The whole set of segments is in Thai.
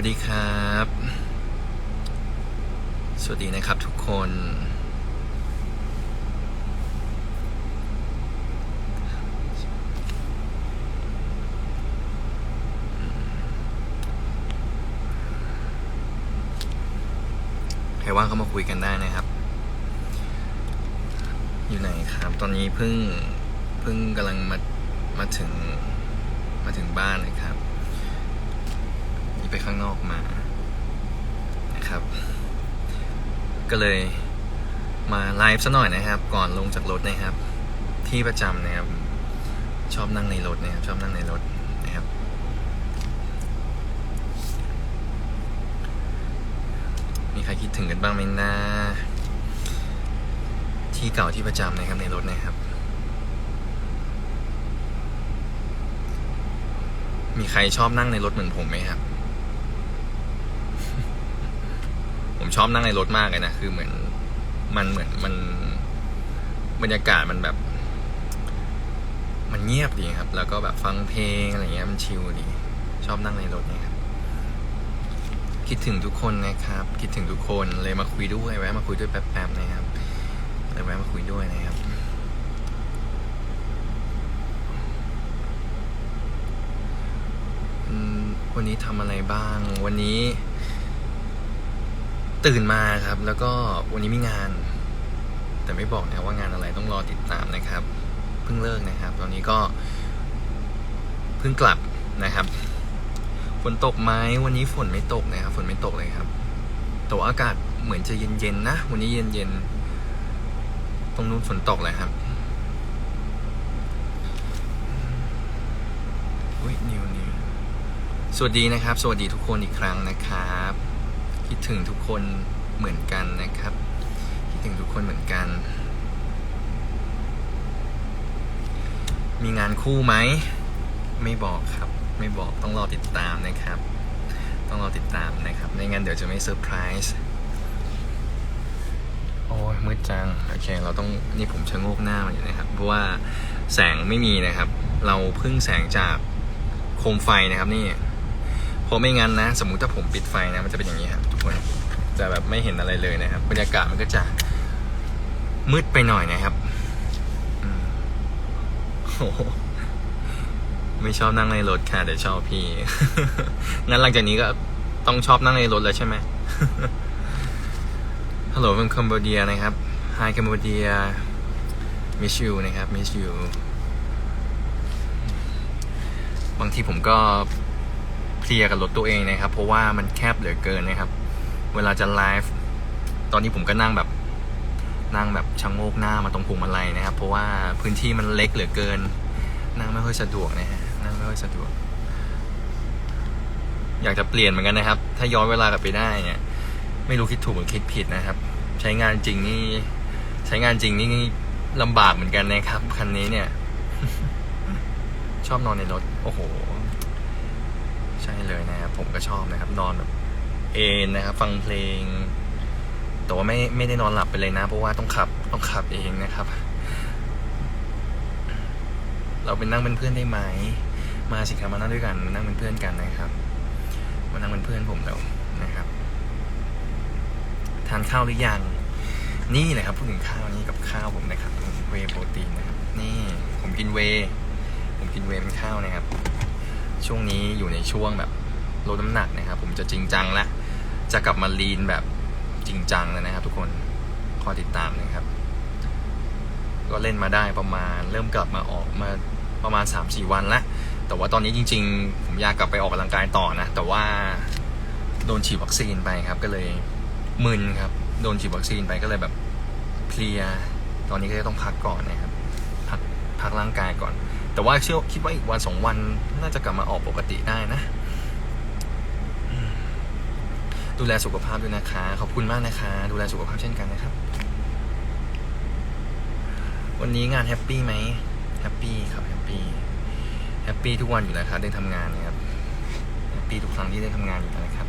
สวัสดีครับ สวัสดีนะครับทุกคน ใครว่างก็มาคุยกันได้นะครับ อยู่ไหนครับ ตอนนี้เพิ่ง เพิ่งกำลังมา มาถึง มาถึงบ้านนะครับ ไปข้างนอกมานะครับ ก็เลยมาไลฟ์ซะหน่อยนะครับ ก่อนลงจากรถนะครับ ที่ประจำนะครับ ชอบนั่งในรถนะครับ ชอบนั่งในรถนะครับ มีใครคิดถึงกันบ้างไหมนะที่เก่าที่ประจำนะครับในรถนะครับ มีใครชอบนั่งในรถเหมือนผมไหมครับ ผมชอบนั่งในรถมากเลยนะคือเหมือนมันเหมือนมันบรรยากาศมันแบบ มันเงียบดีครับ แล้วก็แบบฟังเพลงอะไรเงี้ยมันชิลดี ชอบนั่งในรถเนี่ยครับคิดถึงทุกคนนะครับ คิดถึงทุกคนเลยมาคุยด้วยแวะมาคุยด้วยแป๊บๆนะครับเลยแวะมาคุยด้วยนะครับวันนี้ทำอะไรบ้าง วันนี้ ตื่นมาครับ แล้วก็วันนี้มีงาน แต่ไม่บอกนะว่างานอะไรต้องรอติดตามนะครับ เพิ่งเลิกนะครับ ตอนนี้ก็เพิ่งกลับนะครับ ฝนตกไหมวันนี้ฝนไม่ตกนะครับ ฝนไม่ตกเลยครับแต่ว่าอากาศเหมือนจะเย็นๆนะ วันนี้เย็นๆ ตรงนู้นฝนตกเลยครับอุ้ยนิวนิวสวัสดีนะครับ สวัสดีทุกคนอีกครั้งนะครับ คิดถึงทุกคนเหมือนกันนะครับ คิดถึงทุกคนเหมือนกัน มีงานคู่ไหม ไม่บอกครับ ไม่บอกต้องรอติดตามนะครับ ต้องรอติดตามนะครับไม่งั้นเดี๋ยวจะไม่เซอร์ไพรส์โอ้ยมืดจัง โอเค เราต้องนี่ผมชะโงกหน้ามาอยู่นะครับ เพราะว่าแสงไม่มีนะครับ เราพึ่งแสงจากโคมไฟนะครับนี่เพราะไม่งั้นนะ สมมุติถ้าผมปิดไฟนะ มันจะเป็นอย่างนี้ครับทุ คนจะแบบไม่เห็นอะไรเลยนะครับ บรรยากาศมันก็จะมืดไปหน่อยนะครับโอ้โหไม่ชอบนั่งในรถค่ะแต่ชอบพี่ งั้นหลังจากนี้ก็ต้องชอบนั่งในรถแล้วใช่ไหมฮัลโหลเป็นคัมโบเดียนะครับ Hi คัมโบเดีย miss you นะครับ miss you บางทีผมก็เพลียกับรถตัวเองนะครับ เพราะว่ามันแคบเหลือเกินนะครับ เวลาจะไลฟ์ตอนนี้ผมก็นั่งแบบนั่งแบบชะโงกหน้ามาตรงพวงมาลัยนะครับ เพราะว่าพื้นที่มันเล็กเหลือเกิน นั่งไม่ค่อยสะดวกนะฮะนั่งไม่ค่อยสะดวก อยากจะเปลี่ยนเหมือนกันนะครับ ถ้าย้อนเวลากลับไปได้เนี่ยไม่รู้คิดถูกหรือคิดผิดนะครับ ใช้งานจริงนี่ใช้งานจริงนี่ลำบากเหมือนกันนะครับคันนี้เนี่ย ชอบนอนในรถ โอ้โห ใช่เลยนะครับผมก็ชอบนะครับ นอนแบบ เอนนะครับ ฟังเพลง แต่ว่าไม่ไม่ได้นอนหลับไปเลยนะ เพราะว่าต้องขับต้องขับเองนะครับ เราเป็นนั่งเป็นเพื่อนได้ไหมมาสิครับมานั่งด้วยกันมานั่งเป็นเพื่อนกันนะครับมานั่งเป็นเพื่อนผมแล้วนะครับ ทานข้าวหรือยังนี่แหละครับพูดถึงข้าวนี่กับข้าวผมนะครับเวโปรตีนนะครับ นี่ผมกินเวผมกินเวเป็นข้าวนะครับ ช่วงนี้อยู่ในช่วงแบบ ลดน้ำหนักนะครับผมจะจริงจังและจะกลับมาลีนแบบจริงจังแล้วนะครับ ทุกคนคอยติดตามนะครับ ก็เล่นมาได้ประมาณเริ่มกลับมาออกมาประมาณ 3-4 วันละแต่ว่าตอนนี้จริง ๆ ผมอยากกลับไปออกกำลังกายต่อนะ แต่ว่าโดนฉีดวัคซีนไปครับก็เลยมึนครับ โดนฉีดวัคซีนไปก็เลยแบบเพลีย ตอนนี้ก็จะต้องพักก่อนนะครับ พักพักร่างกายก่อน แต่ว่าเชื่อคิดว่าอีกวันสองวันน่าจะกลับมาออกปกติได้นะ ดูแลสุขภาพด้วยนะคะ ขอบคุณมากนะคะ ดูแลสุขภาพเช่นกันนะครับ วันนี้งานแฮปปี้ไหมแฮปปี้ครับแฮปปี้แฮปปี้ทุกวันอยู่แล้วครับได้ทำงานนะครับแฮปปี้ทุกครั้งที่ได้ทำงานอยู่แล้วนะครับ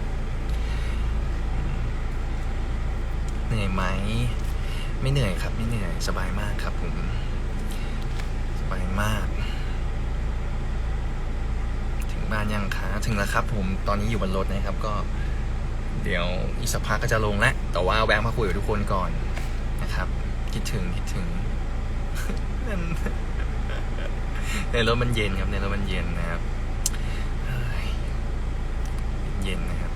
เหนื่อยไหมไม่เหนื่อยครับ ไม่เหนื่อยสบายมากครับผมสบายมาก ถึงบ้านยังคะถึงแล้วครับ ผมตอนนี้อยู่บนรถนะครับ ก็ เดี๋ยวอีกสักพักก็จะลงแล้วแต่ว่าแวะมาคุยกับทุกคนก่อนนะครับ คิดถึงคิดถึง ในรถมันเย็นครับ ในรถมันเย็นนะครับเย็นนะครับ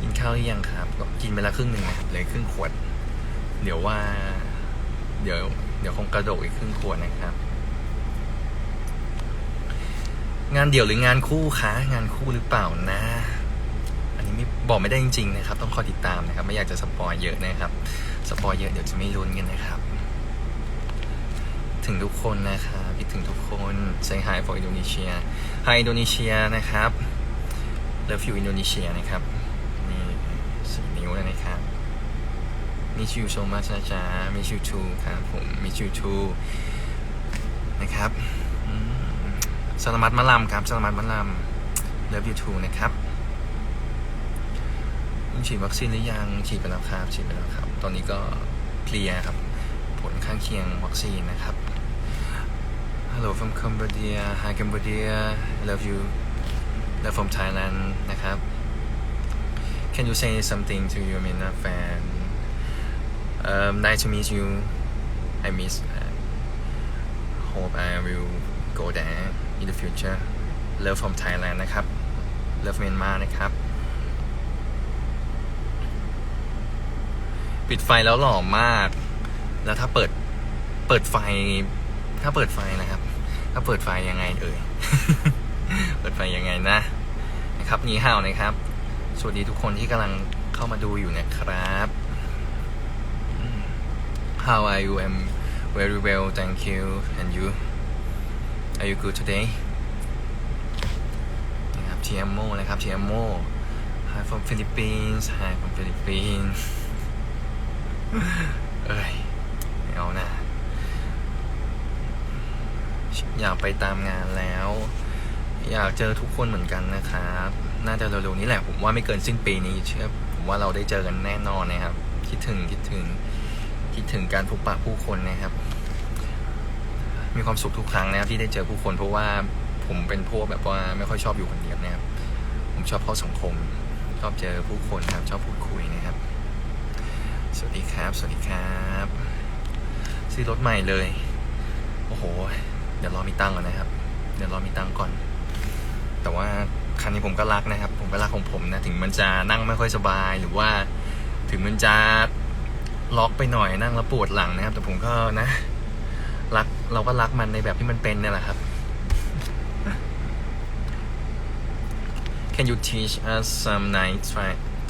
กินข้าวหรือยังครับ ก็กินไปแล้วครึ่งหนึ่งนะครับเลยครึ่งขวด เดี๋ยวว่า เดี๋ยว เดี๋ยวคงกระโดดอีกครึ่งขวดนะครับ งานเดี่ยวหรืองานคู่คะงานคู่หรือเปล่านะ นี้ไม่บอกไม่ได้จริงๆนะครับ ต้องคอยติดตามนะครับ ไม่อยากจะสปอยเยอะนะครับ สปอยเยอะเดี๋ยวจะไม่ลุ้นกันนะครับ ถึงทุกคนนะครับคิดถึงทุกคน say hi for Indonesia hi Indonesia นะครับ love you Indonesia นะครับนี่สี่นิ้วนะครับ miss you so much นะจ๊ะ miss you too ครับผม miss you too นะครับอืมสลามัดมะลำครับสลามัดมะลำ love you too นะครับ ฉีดวัคซีนหรือยังฉีดไปแล้วครับฉีดไปแล้วครับ ตอนนี้ก็เคลียร์ครับ ผลข้างเคียงวัคซีนนะครับ Hello from Cambodia Hi Cambodia love you love from Thailand นะครับ Can you say something to your Mina fan um, Nice to meet you I miss uh, hope I will go there in the future love from Thailand นะครับ love Myanmar นะครับ ปิดไฟแล้วหล่อมาก แล้วถ้าเปิดเปิดไฟ ถ้าเปิดไฟนะครับ ถ้าเปิดไฟยังไงเอ่ย เปิดไฟยังไงนะ นะครับนีห่าวนะครับ สวัสดีทุกคนที่กำลังเข้ามาดูอยู่นะครับ How are you I'm very well thank you and you Are you good today นะครับ TMO นะครับ TMO Hi from Philippines Hi from Philippines เอ้ยไม่เอานะอยากไปตามงานแล้ว อยากเจอทุกคนเหมือนกันนะครับ น่าจะเร็วๆนี้แหละผมว่าไม่เกินสิ้นปีนี้เชื่อผมว่าเราได้เจอกันแน่นอนนะครับ คิดถึงคิดถึง คิดถึงการพบปะผู้คนนะครับ มีความสุขทุกครั้งนะครับที่ได้เจอผู้คนเพราะว่าผมเป็นพวกแบบว่าไม่ค่อยชอบอยู่คนเดียวนะครับ ผมชอบเข้าสังคม ชอบเจอผู้คนครับ ชอบพูดคุยนะ สวัสดีครับ สวัสดีครับซื้อรถใหม่เลย โอ้โห เดี๋ยวรอมีตังก่อนนะครับ เดี๋ยวรอมีตังก่อน แต่ว่าคันนี้ผมก็รักนะครับ ผมก็รักของผมนะ ถึงมันจะนั่งไม่ค่อยสบาย หรือว่า ถึงมันจะล็อกไปหน่อยนั่งแล้วปวดหลังนะครับ แต่ผมก็นะ รัก เราก็รักมันในแบบที่มันเป็นนี่แหละครับ Can you teach us some nice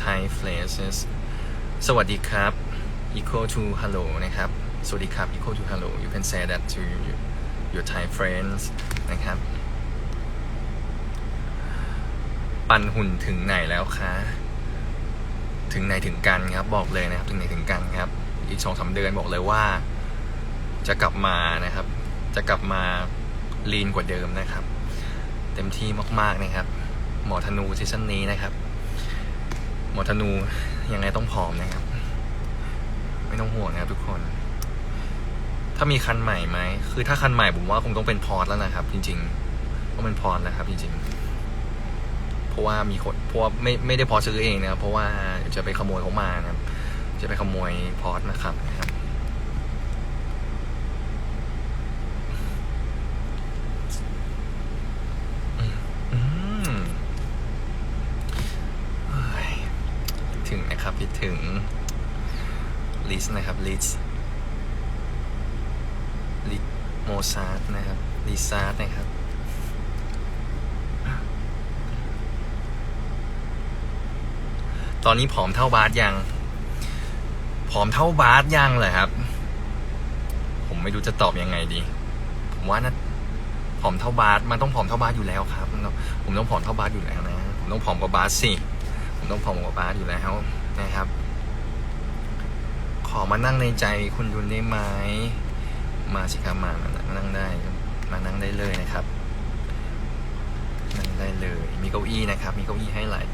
Thai phrases สวัสดีครับ equal to hello นะครับ สวัสดีครับ equal to hello you can say that to your, Thai friends นะครับ ปั่นหุ่นถึงไหนแล้วคะ ถึงไหนถึงกันครับ บอกเลยนะครับ ถึงไหนถึงกันครับ อีกสองสาเดือนบอกเลยว่า จะกลับมานะครับ จะกลับมาลีนกว่าเดิมนะครับ เต็มที่มาก ๆนะครับ หมอธนูซีซั่นนี้นะครับ หมอธนูยังไงต้องผอมนะครับ ไม่ต้องห่วงนะครับทุกคน ถ้ามีคันใหม่ไหม คือถ้าคันใหม่ผมว่าคงต้องเป็นพอร์ตแล้วนะครับ จริงๆต้องเป็นพอร์ตแล้วครับ จริงๆ เพราะว่ามีคนเพราะว่าไม่ไม่ได้พอซื้อเองนะครับ เพราะว่าจะไปขโมยเขามานะครับ จะไปขโมยพอร์ตนะครับนะครับถึงนะครับคิดถึง ลิสนะครับลิสลิโมซาร์ทนะครับลิซาร์ทนะครับตอนนี้ผอมเท่าบาสยังผอมเท่าบาสยังเหรอครับ ผมไม่รู้จะตอบยังไงดี ผมว่านะผอมเท่าบาสมันต้องผอมเท่าบาสอยู่แล้วครับ ผมต้องผอมเท่าบาสอยู่แล้วนะ ผมต้องผอมกว่าบาสสิ ผมต้องผอมกว่าบาสอยู่แล้วนะครับ ขอมานั่งในใจคุณยุนได้ไหมมาสิครับมามานั่งได้มานั่งได้เลยนะครับ นั่งได้เลย มีเก้าอี้นะครับ มีเก้าอี้ให้หลาย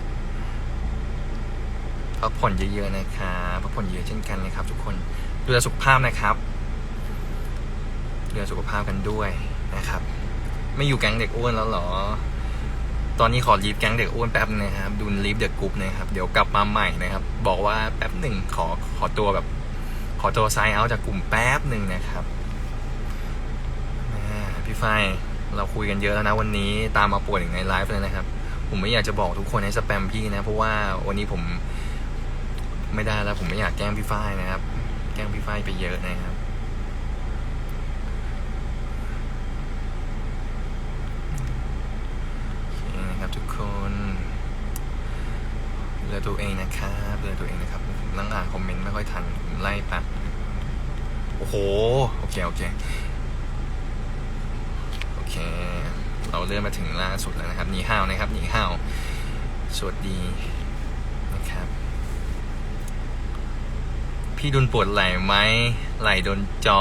พักผ่อนเยอะๆนะครับพักผ่อนเยอะเช่นกันนะครับ ทุกคนดูแลสุขภาพนะครับดูแลสุขภาพกันด้วยนะครับ ไม่อยู่แก๊งเด็กอ้วนแล้วหรอ ตอนนี้ขอลีฟแก๊งเด็กอ้วนแป๊บนึงนะครับดูลีฟเด็กกรุ๊ปนะครับ เดี๋ยวกลับมาใหม่นะครับ บอกว่าแป๊บหนึ่งขอขอตัวแบบ ขอตัวไซน์เอาจากกลุ่มแป๊บหนึ่งนะครับพี่ฝ้ายเราคุยกันเยอะแล้วนะวันนี้ตามมาปวนอีกในไลฟ์เลยนะครับ ผมไม่อยากจะบอกทุกคนให้สแปมพี่นะ เพราะว่าวันนี้ผมไม่ได้แล้ว ผมไม่อยากแกล้งพี่ฝ้ายนะครับ แกล้งพี่ฝ้ายไปเยอะนะครับโอเคนะครับทุกคนดูแลตัวเองนะครับดูแลตัวเองนะครับผมนั่งอ่านคอมเมนต์ไม่ค่อยทันไล่ป๊บ โอ้โห โอเค โอเค โอเค เราเลื่อนมาถึงล่าสุดแล้วนะครับหนีห้าวนะครับหนีห้าว สวัสดีนะครับ พี่ดุนปวดไหล่ไหมไหล่โดนจอ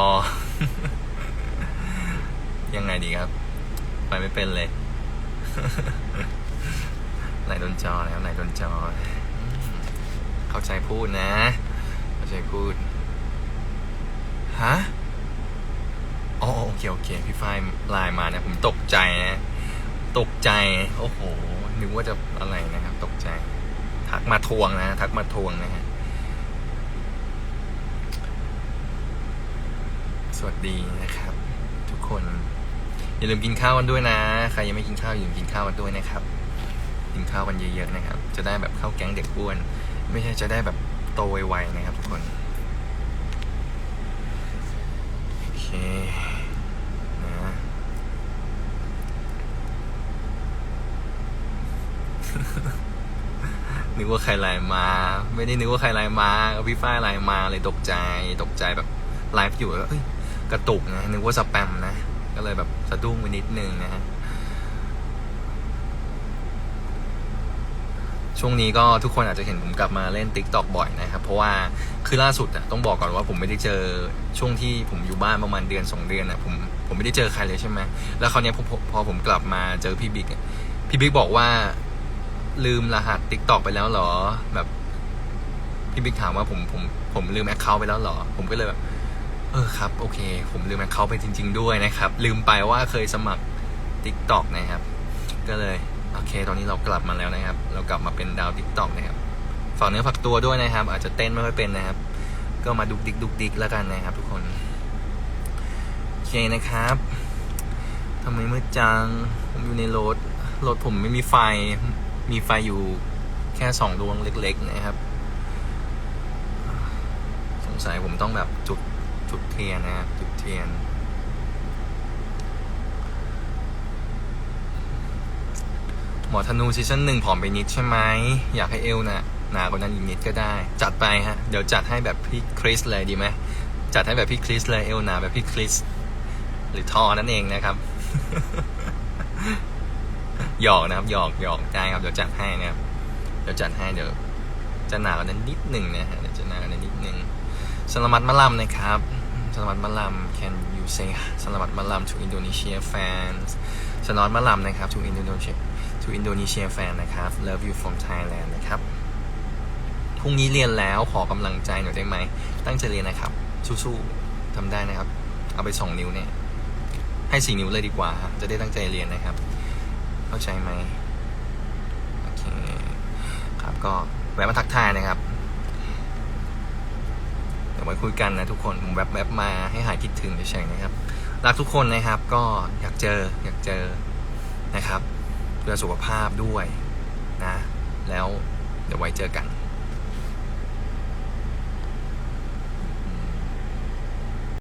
ยังไงดีครับ ไปไม่เป็นเลย ไหลโดนจอแล้วไหลโดนจอ เข้าใจพูดนะ เข้าใจพูด ฮะอ๋อโอเคโอเคพี่ฝ้ายไลน์มานะผมตกใจนะ ตกใจ โอ้โหนึกว่าจะอะไรนะครับ ตกใจ ทักมาทวงนะ ทักมาทวงนะฮะสวัสดีนะครับ ทุกคน อย่าลืมกินข้าวกันด้วยนะ ใครยังไม่กินข้าวอย่าลืมกินข้าวกันด้วยนะครับ กินข้าวกันเยอะๆนะครับ จะได้แบบเข้าแก๊งเด็กอ้วน ไม่ใช่จะได้แบบโตไวๆนะครับ ทุกคน โอเค นะนึกว่าใครไลน์มา ไม่ได้นึกว่าใครไลน์มาพี่ฝ้ายไลน์มาเลยตกใจตกใจแบบไลฟ์อยู่แล้วกระตุกนะนึกว่าสแปมนะ ก็เลยแบบสะดุ้งไปนิดนึงนะฮะ ช่วงนี้ก็ทุกคนอาจจะเห็นผมกลับมาเล่น t ิ k t o k บ่อยนะครับ เพราะว่าคือล่าสุดอะต้องบอกก่อนว่าผมไม่ได้เจอช่วงที่ผมอยู่บ้านประมาณเดือนสองเดือนอะผมผมไม่ได้เจอใครเลยใช่ไหมแล้วคราวนี้พอพอผมกลับมาเจอพี่บิ๊กพี่บิ๊กบอกว่าลืมรหัส t ิ k t o k ไปแล้วเหรอ แบบพี่บิ๊กถามว่าผมผมผมลืมแอคเคาท์ไปแล้วเหรอ ผมก็เลยแบบเออครับโอเค ผมลืมแอคเคาท์ไปจริง ๆ ด้วยนะครับ ลืมไปว่าเคยสมัคร t ิ k t o k นะครับ ก็เลย โอเค ตอนนี้เรากลับมาแล้วนะครับ เรากลับมาเป็นดาว t ิ k t o k นะครับฝากเนื้อฝากตัวด้วยนะครับ อาจจะเต้นไม่ค่อยเป็นนะครับ ก็มาดุกดิกดุกดิกแล้วกันนะครับ ทุกคนโอเคนะครับทำไมมืดจัง ผมอยู่ในรถ รถผมไม่มีไฟ มีไฟอยู่แค่สองดวงเล็ก ๆ นะครับ สงสัยผมต้องแบบจุดจุดเทียนนะครับ จุดเทียน หมอธนูซีซั่นหนึ่งผอมไปนิดใช่ไหม อยากให้เอวนะ่ะหนากว่านั้นอีกนิดก็ได้ จัดไปฮะ เดี๋ยวจัดให้แบบพี่คริสเลยดีไหม จัดให้แบบพี่คริสเลยเอวหนาแบบพี่คริส หรือทอนั่นเองนะครับหยอกนะครับหยอกหยอกได้ครับเดี๋ยวจัดให้นะครับเดี๋ยวจัดให้เดี๋ยวจะหนากว่านั้นนิดหนึ่งนะฮะเดี๋ยวจะหนากว่านั้นนิดหนึ่งสลามัดมะลัมนะครับสลามัดมะลัม can you say สลามัดมะลัม to Indonesia fans สลามัดมะลัมนะครับ to Indonesia to Indonesia fan นะครับ love you from Thailand นะครับ พรุ่งนี้เรียนแล้วขอกำลังใจหน่อยได้ไหม ตั้งใจเรียนนะครับ สู้ๆทำได้นะครับ เอาไปสองนิ้วเนี่ย ให้สี่นิ้วเลยดีกว่า จะได้ตั้งใจเรียนนะครับ เข้าใจไหมโอเคครับก็แวะมาทักทายนะครับเดี๋ยวไว้คุยกันนะทุกคนผมแวบแวบมาให้หายคิดถึงเฉยๆนะครับ รักทุกคนนะครับก็อยากเจออยากเจอนะครับ เพื่อสุขภาพด้วยนะ แล้วเดี๋ยวไว้เจอกัน